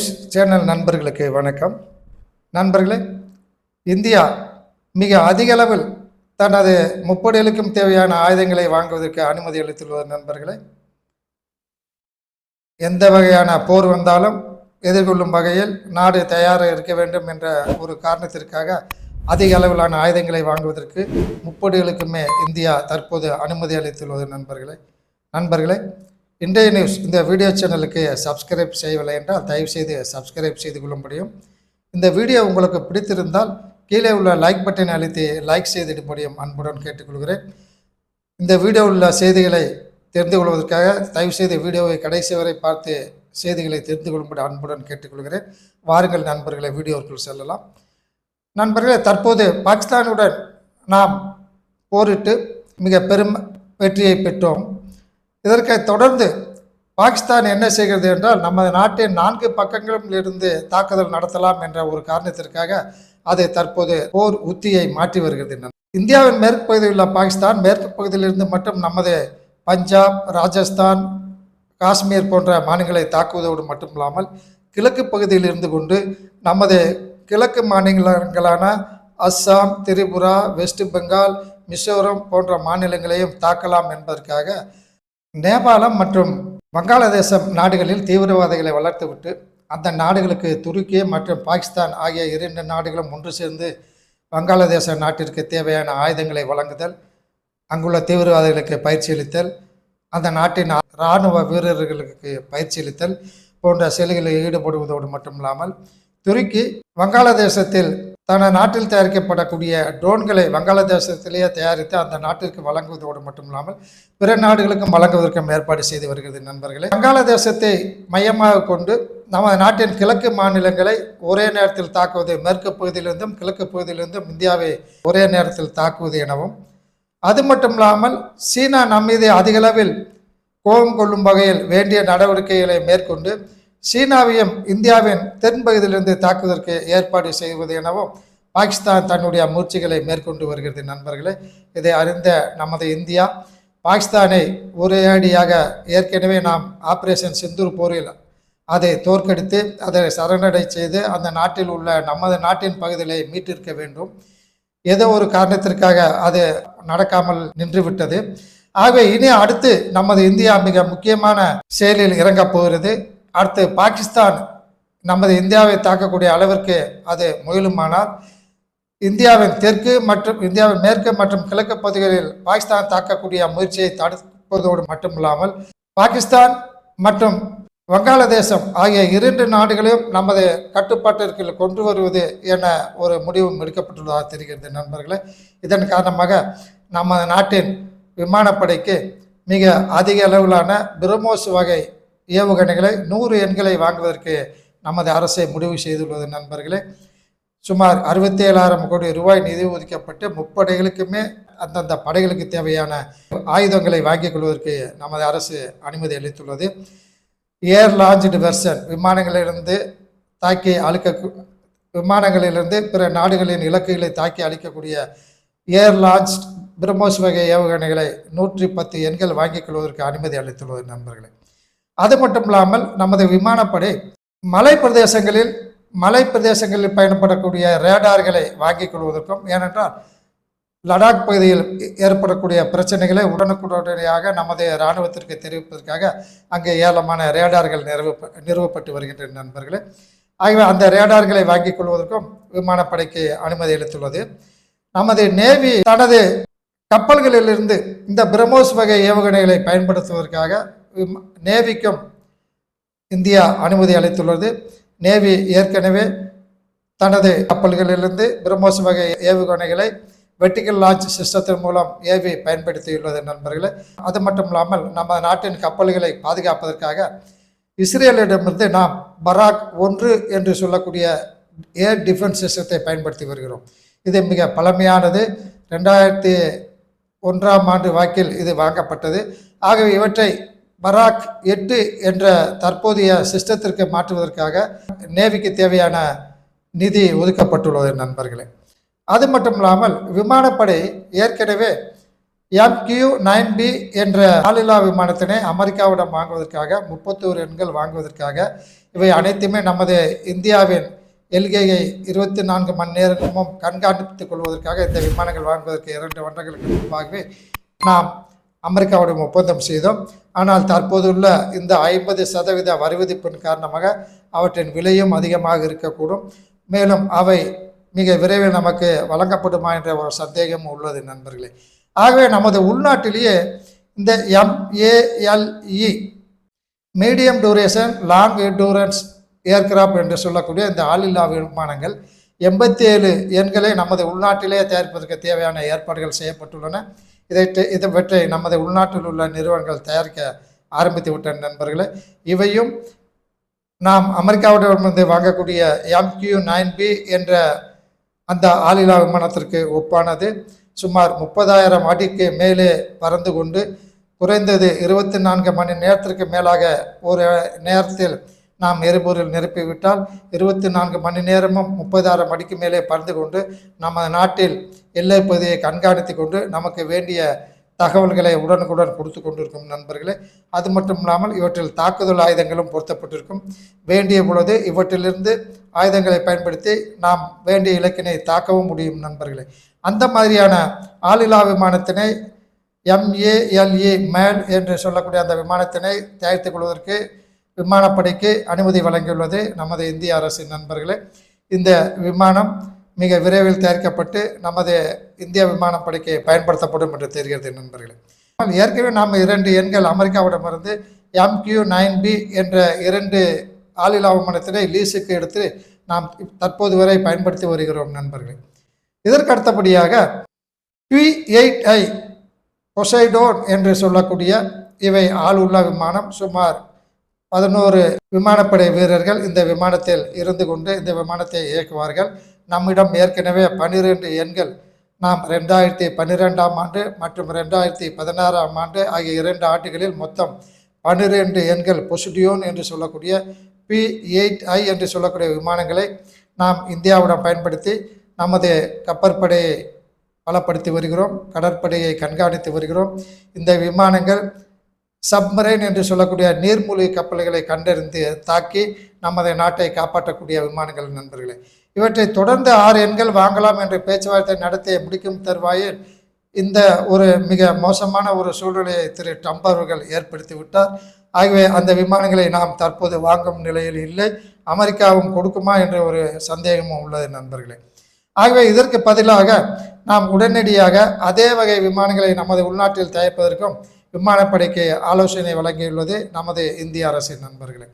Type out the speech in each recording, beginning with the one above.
News channel நண்பர்களுக்கு வணக்கம். நண்பர்களே இந்தியா மிக அதிக அளவில் தனது முப்படைகளுக்கும் தேவையான ஆயுதங்களை வாங்குவதற்கு அனுமதி அளித்துள்ளது நண்பர்களே. எந்த வகையான போர் வந்தாலும் எதிர்கொள்ளும் வகையில் நாடு தயாராக இருக்க வேண்டும் என்ற ஒரு காரணத்திற்காக அதிக அளவிலான ஆயுதங்களை வாங்குவதற்கு முப்படைகளுக்குமே இந்தியா தற்போது அனுமதி அளித்துள்ளது நண்பர்களே. நண்பர்களே இன்றைய நியூஸ் இந்த வீடியோ சேனலுக்கு சப்ஸ்கிரைப் செய்யவில்லை என்றால் தயவுசெய்து சப்ஸ்கிரைப் செய்து கொள்ள முடியும். இந்த வீடியோ உங்களுக்கு பிடித்திருந்தால் கீழே உள்ள லைக் பட்டனை அழுத்தி லைக் செய்திட முடியும் அன்புடன் கேட்டுக்கொள்கிறேன். இந்த வீடியோ உள்ள செய்திகளை தெரிந்து கொள்வதற்காக தயவுசெய்து வீடியோவை கடைசி வரை பார்த்து செய்திகளை தெரிந்து கொள்ளும்படி அன்புடன் கேட்டுக்கொள்கிறேன். வாருங்கள் நண்பர்களை வீடியோவுக்குள் செல்லலாம். நண்பர்களே தற்போது பாகிஸ்தானுடன் நாம் போரிட்டு மிக பெரும் வெற்றியை பெற்றோம். இதற்கு தொடர்ந்து பாகிஸ்தான் என்ன செய்கிறது என்றால் நமது நாட்டின் நான்கு பக்கங்களிலும் இருந்து தாக்குதல் நடத்தலாம் என்ற ஒரு காரணத்திற்காக அதை தற்போது போர் உத்தியை மாற்றி வருகிறது இந்தியாவின் மேற்கு பகுதியில் உள்ள பாகிஸ்தான் மேற்கு பகுதியிலிருந்து மட்டும் நமது பஞ்சாப் ராஜஸ்தான் காஷ்மீர் போன்ற மாநிலங்களை தாக்குவதோடு மட்டும் இல்லாமல் கிழக்கு பகுதியில் இருந்து கொண்டு நமது கிழக்கு மாநிலங்களான அஸ்ஸாம் திரிபுரா வெஸ்ட் பெங்கால் மிசோரம் போன்ற மாநிலங்களையும் தாக்கலாம் என்பதற்காக நேபாளம் மற்றும் வங்காளதேசம் நாடுகளில் தீவிரவாதிகளை வளர்த்துவிட்டு அந்த நாடுகளுக்கு துருக்கி மற்றும் பாகிஸ்தான் ஆகிய இரண்டு நாடுகளும் ஒன்று சேர்ந்து வங்காளதேச நாட்டிற்கு தேவையான ஆயுதங்களை வழங்குதல் அங்குள்ள தீவிரவாதிகளுக்கு பயிற்சி அளித்தல் அந்த நாட்டின் இராணுவ வீரர்களுக்கு பயிற்சி அளித்தல் போன்ற செயல்களில் ஈடுபடுவதோடு மட்டுமில்லாமல் துருக்கி வங்காளதேசத்தில் தனது நாட்டில் தயாரிக்கப்படக்கூடிய ட்ரோன்களை வங்காளதேசத்திலேயே தயாரித்து அந்த நாட்டிற்கு வழங்குவதோடு மட்டும் இல்லாமல் பிற நாடுகளுக்கும் வழங்குவதற்கும் ஏற்பாடு செய்து வருகிறது நண்பர்களே. வங்காளதேசத்தை மையமாக கொண்டு நமது நாட்டின் கிழக்கு மாநிலங்களை ஒரே நேரத்தில் தாக்குவது மேற்கு பகுதியிலிருந்தும் கிழக்கு பகுதியிலிருந்தும் இந்தியாவை ஒரே நேரத்தில் தாக்குவது எனவும் அது மட்டும் இல்லாமல் சீனா நம்மீது அதிகளவில் கோபம் கொள்ளும் வகையில் வேண்டிய நடவடிக்கைகளை மேற்கொண்டு சீனாவையும் இந்தியாவின் தென்பகுதியிலிருந்து தாக்குவதற்கு ஏற்பாடு செய்வது எனவும் பாகிஸ்தான் தன்னுடைய முயற்சிகளை மேற்கொண்டு வருகிறது நண்பர்களே. இதை அறிந்த நமது இந்தியா பாகிஸ்தானை உரையாடியாக ஏற்கனவே நாம் ஆப்ரேஷன் சிந்தூர் போரில் அதை தோற்கடித்து அதை சரணடை செய்து அந்த நாட்டில் உள்ள நமது நாட்டின் பகுதிகளை மீட்டிருக்க வேண்டும். ஏதோ ஒரு காரணத்திற்காக அது நடக்காமல் நின்றுவிட்டது. ஆகவே இனி அடுத்து நமது இந்தியா மிக முக்கியமான செயலில் இறங்கப் போகிறது. அடுத்து பாகிஸ்தான் நமது இந்தியாவை தாக்கக்கூடிய அளவிற்கு அது முயலுமானால் இந்தியாவின் தெற்கு மற்றும் இந்தியாவின் மேற்கு மற்றும் கிழக்கு பகுதிகளில் பாகிஸ்தான் தாக்கக்கூடிய முயற்சியை தடுப்பதோடு மட்டுமில்லாமல் பாகிஸ்தான் மற்றும் வங்காளதேசம் ஆகிய இரண்டு நாடுகளையும் நமது கட்டுப்பாட்டிற்கு கொண்டு வருவது என ஒரு முடிவும் எடுக்கப்பட்டுள்ளதாக தெரிகிறது நண்பர்களே. இதன் காரணமாக நமது நாட்டின் விமானப்படைக்கு மிக அதிக அளவிலான பிரமோஸ் வகை ஏவுகணைகளை நூறு எண்களை வாங்குவதற்கு நமது அரசை முடிவு செய்துள்ளது நண்பர்களே. சுமார் அறுபத்தி ஏழாயிரம் கோடி ரூபாய் நிதி ஒதுக்கப்பட்டு முப்படைகளுக்குமே அந்தந்த படைகளுக்கு தேவையான ஆயுதங்களை வாங்கிக் கொள்வதற்கு நமது அரசு அனுமதி அளித்துள்ளது. ஏர் லான்ச்டு வெர்சன் விமானங்களிலிருந்து தாக்கி அழிக்க விமானங்களிலிருந்து பிற நாடுகளின் இலக்குகளை தாக்கி அழிக்கக்கூடிய ஏர் லான்ச் பிரம்மோஸ் வகை ஏவுகணைகளை நூற்றி பத்து எண்கள் வாங்கிக் கொள்வதற்கு அனுமதி அளித்துள்ளது நண்பர்களே. அது மட்டும் இல்லாமல் நமது விமானப்படை மலை பிரதேசங்களில் மலை பிரதேசங்களில் பயணப்படக்கூடிய ரேடார்களை வாங்கிக் கொள்வதற்கும் ஏனென்றால் லடாக் பகுதியில் ஏற்படக்கூடிய பிரச்சனைகளை உடனுக்குடனடியாக நமது இராணுவத்திற்கு தெரிவிப்பதற்காக அங்கே ஏலமான ரேடார்கள் நிறுவ நிறுவப்பட்டு வருகின்ற நண்பர்களே. ஆகவே அந்த ரேடார்களை வாங்கிக் கொள்வதற்கும் விமானப்படைக்கு அனுமதி அளித்துள்ளது. நமது நேவி தனது கப்பல்களிலிருந்து இந்த பிரம்மோஸ் வகை ஏவுகணைகளை பயன்படுத்துவதற்காக நேவிக்கும் இந்தியா அனுமதி அளித்துள்ளது. நேவி ஏற்கனவே தனது கப்பல்களிலிருந்து பிரம்மோஸ் வகை ஏவுகணைகளை வெர்டிக்கல் லான்ச் சிஸ்டத்தின் மூலம் ஏவி பயன்படுத்தியுள்ளது நண்பர்களே. அது மட்டும் இல்லாமல் நம்ம நாட்டின் கப்பல்களை பாதுகாப்பதற்காக இஸ்ரேலிடமிருந்து நாம் பராக் ஒன்று என்று சொல்லக்கூடிய ஏர் டிஃபென்ஸ் சிஸ்டத்தை பயன்படுத்தி வருகிறோம். இது மிக பழமையானது. ரெண்டாயிரத்தி ஒன்றாம் ஆண்டு வாக்கில் இது வாங்கப்பட்டது. ஆகவே இவற்றை பராக் எட்டு என்ற தற்போதைய சிஸ்டத்திற்கு மாற்றுவதற்காக நேவிக்கு தேவையான நிதி ஒதுக்கப்பட்டுள்ளது நண்பர்களே. அது மட்டும் இல்லாமல் விமானப்படை ஏற்கனவே எம்கியூ நைன் பி என்ற ஆளில்லா விமானத்தினை அமெரிக்காவிடம் வாங்குவதற்காக முப்பத்தோரு எண்கள் வாங்குவதற்காக இவை அனைத்துமே நமது இந்தியாவின் எல்கையை இருபத்தி நான்கு மணி நேரமும் கண்காணித்துக் கொள்வதற்காக இந்த விமானங்கள் வாங்குவதற்கு இரண்டு வருடங்களுக்கு முன்பாகவே நாம் அமெரிக்காவுடன் ஒப்பந்தம் செய்தோம். ஆனால் தற்போதுள்ள இந்த ஐம்பது சதவீத வரிவிதிப்பின் காரணமாக அவற்றின் விலையும் அதிகமாக இருக்கக்கூடும். மேலும் அவை மிக விரைவில் நமக்கு வழங்கப்படுமா என்ற ஒரு சந்தேகம் உள்ளது நண்பர்களே. ஆகவே நமது உள்நாட்டிலேயே இந்த MALE medium duration long endurance aircraft என்று சொல்லக்கூடிய இந்த ஆளில்லா விமானங்கள் எண்பத்தி ஏழு எண்களை நமது உள்நாட்டிலே தயாரிப்பதற்கு தேவையான ஏற்பாடுகள் செய்யப்பட்டுள்ளன. இதை இதைவற்றை நமது உள்நாட்டில் உள்ள நிறுவனங்கள் தயாரிக்க ஆரம்பித்து விட்ட நண்பர்களே. இவையும் நாம் அமெரிக்காவிடமிருந்து வாங்கக்கூடிய எம்கியூ நைன் பி என்ற அந்த ஆளில்லா விமானத்திற்கு ஒப்பானது. சுமார் முப்பதாயிரம் அடிக்கு மேலே பறந்து கொண்டு குறைந்தது இருபத்தி நான்கு மணி நேரத்திற்கு மேலாக ஒரு நேரத்தில் நாம் எரிபொருள் நிரப்பிவிட்டால் இருபத்தி நான்கு மணி நேரமும் முப்பதாயிரம் அடிக்கு மேலே பறந்து கொண்டு நமது நாட்டில் எல்லை பகுதியை கண்காணித்து கொண்டு நமக்கு வேண்டிய தகவல்களை உடனுக்குடன் கொடுத்து கொண்டிருக்கும் நண்பர்களே அது மட்டும் இல்லாமல் இவற்றில் தாக்குதல் ஆயுதங்களும் பொருத்தப்பட்டிருக்கும். வேண்டிய பொழுது இவற்றிலிருந்து ஆயுதங்களை பயன்படுத்தி நாம் வேண்டிய இலக்கினை தாக்கவும் முடியும் நண்பர்களே. அந்த மாதிரியான ஆளில்லா விமானத்தினை எம்ஏஎல்ஏ மேல் என்று சொல்லக்கூடிய அந்த விமானத்தினை தயாரித்துக் கொள்வதற்கு விமானப்படைக்கு அனுமதி வழங்கியுள்ளது நமது இந்திய அரசின் நண்பர்களே. இந்த விமானம் மிக விரைவில் தயாரிக்கப்பட்டு நமது இந்திய விமானப்படைக்கு பயன்படுத்தப்படும் என்று தெரிகிறது நண்பர்களே. ஏற்கனவே நாம் இரண்டு எண்கள் அமெரிக்காவிடமிருந்து எம்கியூ நைன் பி என்ற இரண்டு ஆளில்லா விமானத்தினை லீஸுக்கு எடுத்து நாம் தற்போது வரை பயன்படுத்தி வருகிறோம் நண்பர்களே. இதற்கு அடுத்தபடியாக பி எயிட் ஐ பொசைடோன் என்று சொல்லக்கூடிய இவை ஆளுள்ள விமானம் சுமார் பதினோரு விமானப்படை வீரர்கள் இந்த விமானத்தில் இருந்து கொண்டு இந்த விமானத்தை இயக்குவார்கள். நம்மிடம் ஏற்கனவே பனிரெண்டு எண்கள் நாம் ரெண்டாயிரத்தி பன்னிரெண்டாம் ஆண்டு மற்றும் ரெண்டாயிரத்தி பதினாறாம் ஆண்டு ஆகிய இரண்டு ஆண்டுகளில் மொத்தம் பன்னிரெண்டு எண்கள் பொசிடியோன் என்று சொல்லக்கூடிய பி எயிட் ஐ என்று சொல்லக்கூடிய விமானங்களை நாம் இந்தியாவுடன் பயன்படுத்தி நமது கப்பற்படையை பலப்படுத்தி வருகிறோம் கடற்படையை கண்காணித்து வருகிறோம். இந்த விமானங்கள் சப்மரைன் என்று சொல்லக்கூடிய நீர்மூழ்கி கப்பல்களை கண்டறிந்து தாக்கி நமது நாட்டை காப்பாற்றக்கூடிய விமானங்கள் நண்பர்களே. இவற்றை தொடர்ந்து ஆறு எண்கள் வாங்கலாம் என்ற பேச்சுவார்த்தை நடத்தி முடிக்கும் தருவாயில் இந்த ஒரு மிக மோசமான ஒரு சூழ்நிலையை திரு ட்ரம்ப் அவர்கள் ஏற்படுத்தி விட்டார். ஆகவே அந்த விமானங்களை நாம் தற்போது வாங்கும் நிலையில் இல்லை. அமெரிக்காவும் கொடுக்குமா என்ற ஒரு சந்தேகமும் உள்ளது நண்பர்களே. ஆகவே இதற்கு பதிலாக நாம் உடனடியாக அதே வகை விமானங்களை நமது உள்நாட்டில் தயாரிப்பதற்கும் விமானப்படைக்கு ஆலோசனை வழங்கியுள்ளது நமது இந்திய அரசின் நண்பர்களே.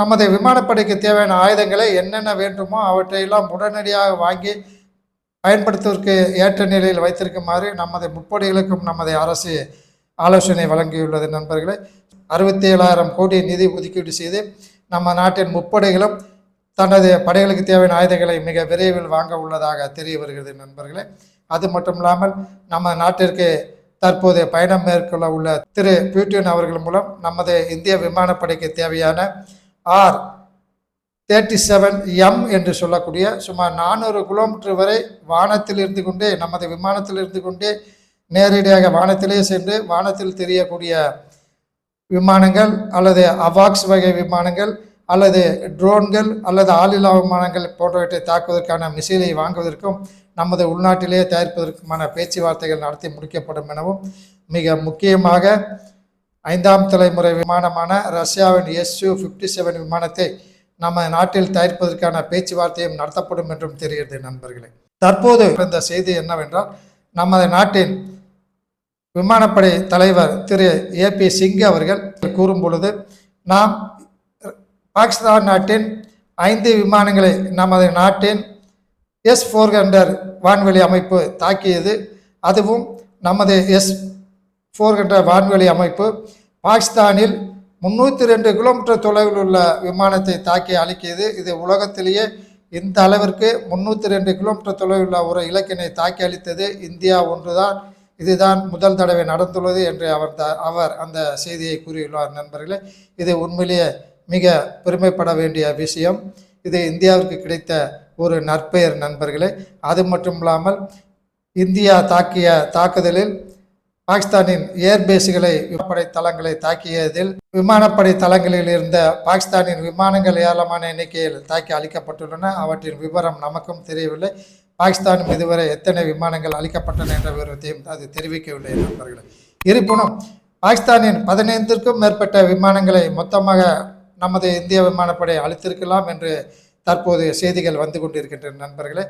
நமது விமானப்படைக்கு தேவையான ஆயுதங்களை என்னென்ன வேண்டுமோ அவற்றையெல்லாம் உடனடியாக வாங்கி பயன்படுத்துவதற்கு ஏற்ற நிலையில் வைத்திருக்குமாறு நமது முப்படைகளுக்கும் நமது அரசு ஆலோசனை வழங்கியுள்ளது நண்பர்களே. அறுபத்தி ஏழாயிரம் கோடி நிதி ஒதுக்கீடு செய்து நம்ம நாட்டின் முப்படைகளும் தனது படைகளுக்கு தேவையான ஆயுதங்களை மிக விரைவில் வாங்க உள்ளதாக தெரிய வருகிறது நண்பர்களே. அது மட்டும் இல்லாமல் நம்ம நாட்டிற்கு தற்போது பயணம் மேற்கொள்ள உள்ள திரு பியூட்டின் அவர்கள் மூலம் நமது இந்திய விமானப்படைக்கு தேவையான ஆர் தேர்ட்டி செவன் எம் என்று சொல்லக்கூடிய சுமார் நானூறு கிலோமீட்டர் வரை வானத்தில் இருந்து கொண்டே நமது விமானத்தில் இருந்து கொண்டே நேரடியாக வானத்திலே சென்று வானத்தில் தெரியக்கூடிய விமானங்கள் அல்லது அவாக்ஸ் வகை விமானங்கள் அல்லது ட்ரோன்கள் அல்லது ஆளில்லா விமானங்கள் போன்றவற்றை தாக்குவதற்கான மிசைலை வாங்குவதற்கும் நமது உள்நாட்டிலேயே தயாரிப்பதற்குமான பேச்சுவார்த்தைகள் நடத்தி முடிக்கப்படும் எனவும் மிக முக்கியமாக ஐந்தாம் தலைமுறை விமானமான ரஷ்யாவின் எஸ்யூ ஃபிஃப்டி செவன் விமானத்தை நம்ம நாட்டில் தயாரிப்பதற்கான பேச்சுவார்த்தையும் நடத்தப்படும் என்றும் தெரிகிறது நண்பர்களே. தற்போது இந்த செய்தி என்னவென்றால் நமது நாட்டின் விமானப்படை தலைவர் திரு ஏ பி சிங் அவர்கள் கூறும் பொழுது நாம் பாகிஸ்தான் நாட்டின் ஐந்து விமானங்களை நமது நாட்டின் எஸ் ஃபோர் ஹண்ட்ரட் வான்வெளி அமைப்பு தாக்கியது. அதுவும் நமது எஸ் ஃபோர் ஹண்ட்ரட் வான்வெளி அமைப்பு பாகிஸ்தானில் முந்நூற்றி ரெண்டு கிலோமீட்டர் தொலைவில் உள்ள விமானத்தை தாக்கி அழிக்கியது. இது உலகத்திலேயே இந்த அளவிற்கு முந்நூற்றி ரெண்டு கிலோமீட்டர் தொலைவில் உள்ள ஒரு இலக்கினை தாக்கி அளித்தது இந்தியா ஒன்றுதான். இதுதான் முதல் தடவை நடந்துள்ளது என்று அவர் த அவர் அந்த செய்தியை கூறியுள்ளார் நண்பர்களே. இது உண்மையிலேயே மிக பெருமைப்பட வேண்டிய விஷயம். இது இந்தியாவிற்கு கிடைத்த ஒரு நற்பெயர் நண்பர்களே. அது மட்டும் இல்லாமல் இந்தியா தாக்கிய தாக்குதலில் பாகிஸ்தானின் ஏர்பேஸுகளை விமானப்படை தளங்களை தாக்கியதில் விமானப்படை தளங்களில் இருந்த பாகிஸ்தானின் விமானங்கள் ஏராளமான எண்ணிக்கையில் தாக்கி அளிக்கப்பட்டுள்ளன அவற்றின் விவரம் நமக்கும் தெரியவில்லை. பாகிஸ்தானும் இதுவரை எத்தனை விமானங்கள் அளிக்கப்பட்டன என்ற விவரத்தையும் அது தெரிவிக்கவில்லை நண்பர்களே. இருப்பினும் பாகிஸ்தானின் பதினைந்திற்கும் மேற்பட்ட விமானங்களை மொத்தமாக நமது இந்திய விமானப்படை அளித்திருக்கலாம் என்று தற்போது செய்திகள் வந்து கொண்டிருக்கின்றன நண்பர்களே.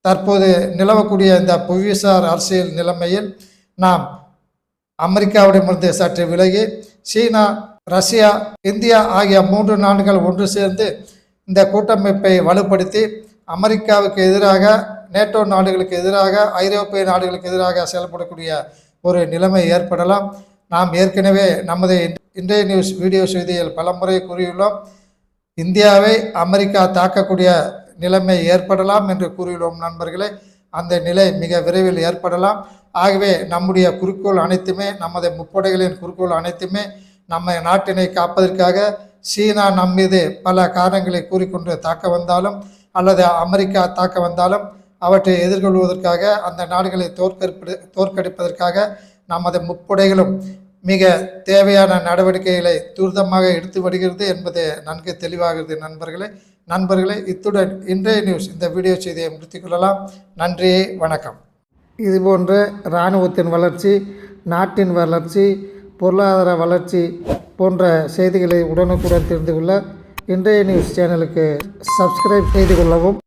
தற்போது நிலவக்கூடிய இந்த புவிசார் அரசியல் நிலைமையில் நாம் அமெரிக்காவிடமிருந்து சற்று விலகி சீனா ரஷ்யா இந்தியா ஆகிய மூன்று நாடுகள் ஒன்று சேர்ந்து இந்த கூட்டமைப்பை வலுப்படுத்தி அமெரிக்காவுக்கு எதிராக நேட்டோ நாடுகளுக்கு எதிராக ஐரோப்பிய நாடுகளுக்கு எதிராக செயல்படக்கூடிய ஒரு நிலைமை ஏற்படலாம். நாம் ஏற்கனவே நமது இன்றைய நியூஸ் வீடியோ செய்தியில் பலமுறை கூறியுள்ளோம். இந்தியாவை அமெரிக்கா தாக்கக்கூடிய நிலைமை ஏற்படலாம் என்று கூறியுள்ளோம் நண்பர்களே. அந்த நிலை மிக விரைவில் ஏற்படலாம். ஆகவே நம்முடைய குறிக்கோள் அனைத்துமே நமது முப்படைகளின் குறிக்கோள் அனைத்துமே நம்ம நாட்டினை காப்பதற்காக சீனா நம் மீது பல காரணங்களை கூறிக்கொண்டு தாக்க வந்தாலும் அல்லது அமெரிக்கா தாக்க வந்தாலும் அவற்றை எதிர்கொள்வதற்காக அந்த நாடுகளை தோற்கடிப்பது தோற்கடிப்பதற்காக நமது முப்படைகளும் மிக தேவையான நடவடிக்கைகளை துரிதமாக எடுத்து வருகிறது என்பது நன்கு தெளிவாகிறது நண்பர்களே. நண்பர்களே இத்துடன் இன்றைய நியூஸ் இந்த வீடியோ செய்தியை முடித்துக் கொள்ளலாம். நன்றி வணக்கம். இதுபோன்ற இராணுவத்தின் வளர்ச்சி நாட்டின் வளர்ச்சி பொருளாதார வளர்ச்சி போன்ற செய்திகளை உடனுக்குடன் தெரிந்து கொள்ள இன்றைய நியூஸ் சேனலுக்கு சப்ஸ்கிரைப் செய்து கொள்ளவும்.